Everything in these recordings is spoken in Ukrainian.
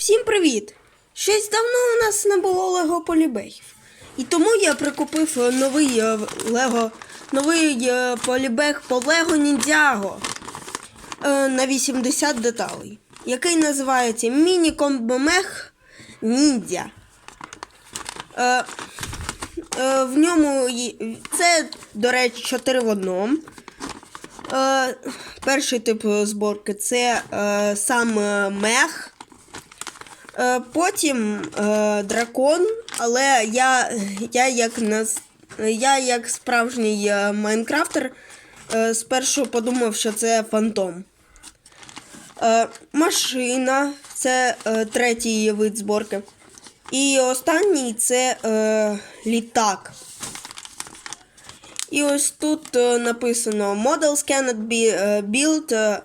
Всім привіт! Щось давно у нас не було Лего полібегів. І тому я прикупив е, новий е, Лего, новий е, полібег по Лего Ніндзяго на 80 деталей, який називається Міні-комбомех Ніндзя. Е, е, в ньому це, до речі, 4 в одному. Е, перший тип зборки це сам мех. Е, потім е, дракон, але я, я, як, нас, я як справжній е, майнкрафтер е, спершу подумав, що це фантом. Е, машина це е, третій вид зборки. І останній це е, літак. І ось тут е, написано Models cannot be е, built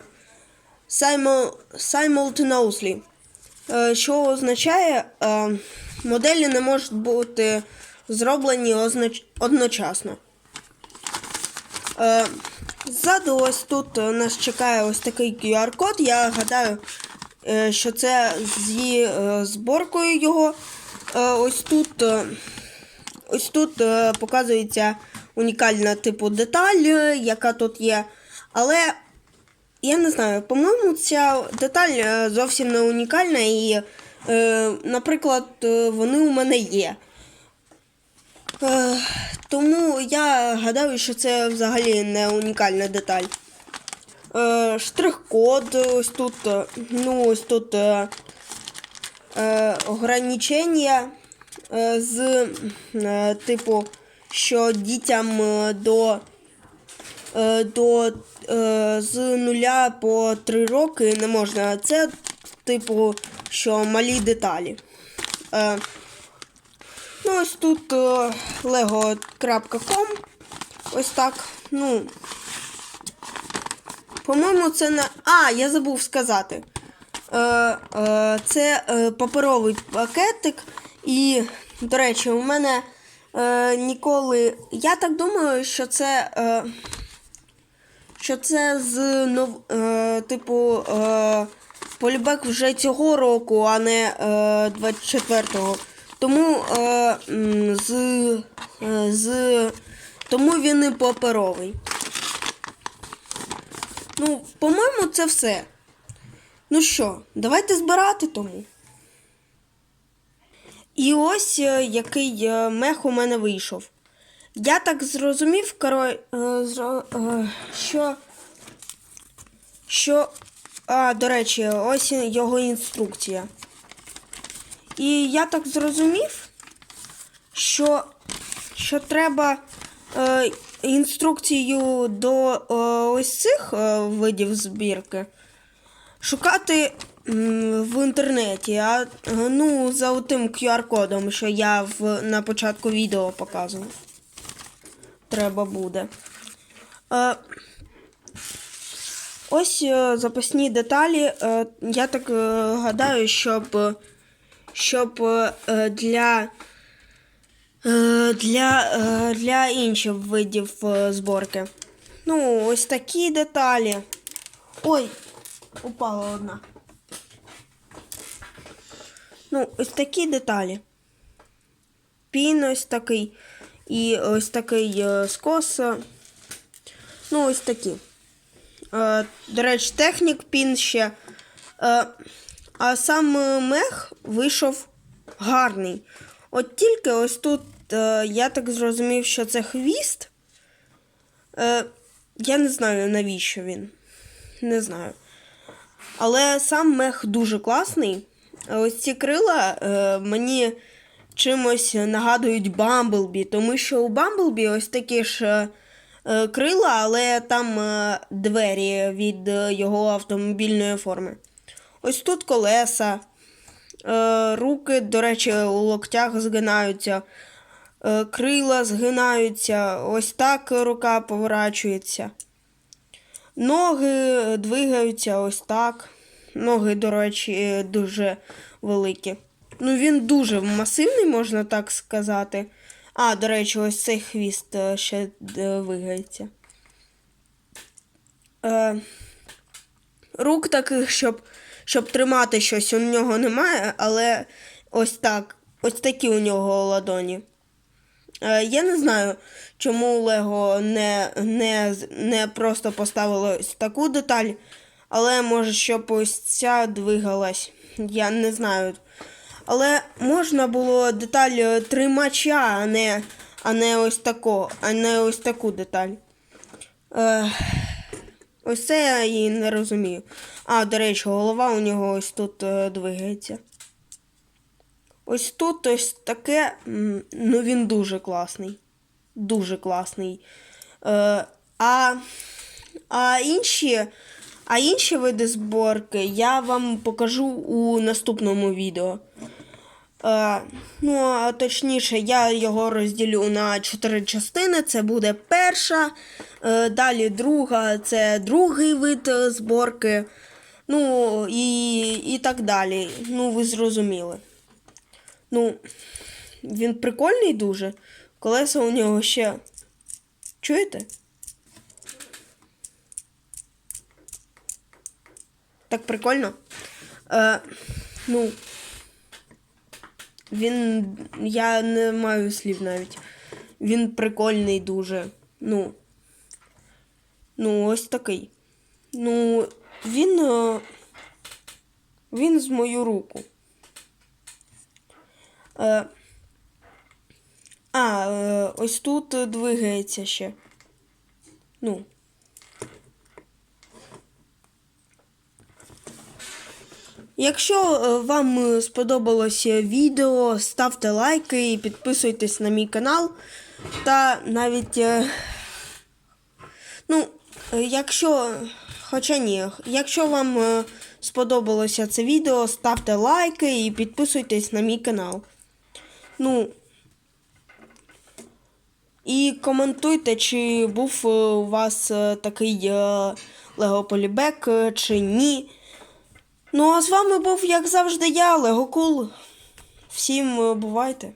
simultaneously. Е, Що означає, е, моделі не можуть бути зроблені одночасно. Е, Ззаду ось тут нас чекає ось такий QR-код. Я гадаю, що це зі зборкою його. Ось тут, ось тут показується унікальна типу деталь, яка тут є. Але я не знаю, по-моєму, ця деталь е, зовсім не унікальна, і, е, наприклад, е, вони у мене є. Е, тому я гадаю, що це взагалі не унікальна деталь. Е, штрих-код ось тут. е, Ну, ось тут е, е, ограничення е, з е, типу, що дітям до до е, з нуля по 3 роки не можна. Це, типу, що малі деталі. Е, ну, ось тут е, lego.com. Ось так. Ну. По-моєму, це на. А, я забув сказати. Е, е, це е, паперовий пакетик. І, до речі, у мене е, ніколи. Я так думаю, що це. Що це з нов... е, типу е, полібек вже цього року, а не е, 24-го. Тому е, з, е, з тому він і паперовий. Ну, по-моєму, це все. Ну що, давайте збирати тому. І ось е, який е, мех у мене вийшов. Я так зрозумів, е, е, що. Що. А, до речі, ось його інструкція. І я так зрозумів, що, що треба е, інструкцію до е, ось цих е, видів збірки шукати м, в інтернеті, а ну, за тим QR-кодом, що я в, на початку відео показував. Треба буде. Е, ось е, запасні деталі. Е, я так гадаю, щоб, щоб для, для, для інших видів зборки. Ну, ось такі деталі. Ой, упала одна. Ну, ось такі деталі. Пін ось такий. І ось такий е, скос. е, Ну, ось такі. Е, до речі, технік пін ще. А сам мех вийшов гарний. От тільки ось тут я так зрозумів, що це хвіст. Я не знаю, навіщо він. Не знаю. Але сам мех дуже класний. Ось ці крила мені чимось нагадують Бамблбі, тому що у Бамблбі ось такі ж е, крила, але там е, двері від е, його автомобільної форми. Ось тут колеса. Руки, до речі, у локтях згинаються. Крила згинаються. Ось так рука поворачується. Ноги двигаються ось так. Ноги, до речі, дуже великі. Ну, він дуже масивний, можна так сказати. А, до речі, ось цей хвіст е, ще е, двигається. Е, рук таких, щоб щоб тримати щось, у нього немає, але ось так. Ось такі у нього ладоні. Е, я не знаю, чому Лего не, не, не просто поставило ось таку деталь, але може, щоб ось ця двигалась. Я не знаю. Але можна було деталь е, тримача, а не, а не ось тако, а не ось таку деталь. Е, ось це я і не розумію. А, до речі, голова у нього ось тут е, двигається. Ось тут ось таке. Ну він дуже класний. Дуже класний. Е, а, а, інші, а інші види зборки я вам покажу у наступному відео. Е, ну, а точніше, я його розділю на чотири частини. Це буде перша, е, далі друга, це другий вид е, зборки. Ну і, і так далі. Ну, ви зрозуміли. Ну, він прикольний дуже. Колеса у нього ще. Чуєте? Так прикольно. Е, ну. Він. Я не маю слів навіть. Він прикольний дуже. Ну. Ну, ось такий. Ну, він. е, Він з мою руку. Е, а, е, ось тут двигається ще. Ну. Якщо е, вам е, сподобалося відео, ставте лайки і підписуйтесь на мій канал. Та навіть. е, Ну, якщо. Хоча ні, якщо вам сподобалося це відео, ставте лайки і підписуйтесь на мій канал. Ну. І коментуйте, чи був у вас такий Лего Полібек е, чи ні. Ну, а з вами був, як завжди, я, Лего Кул. Всім е, бувайте!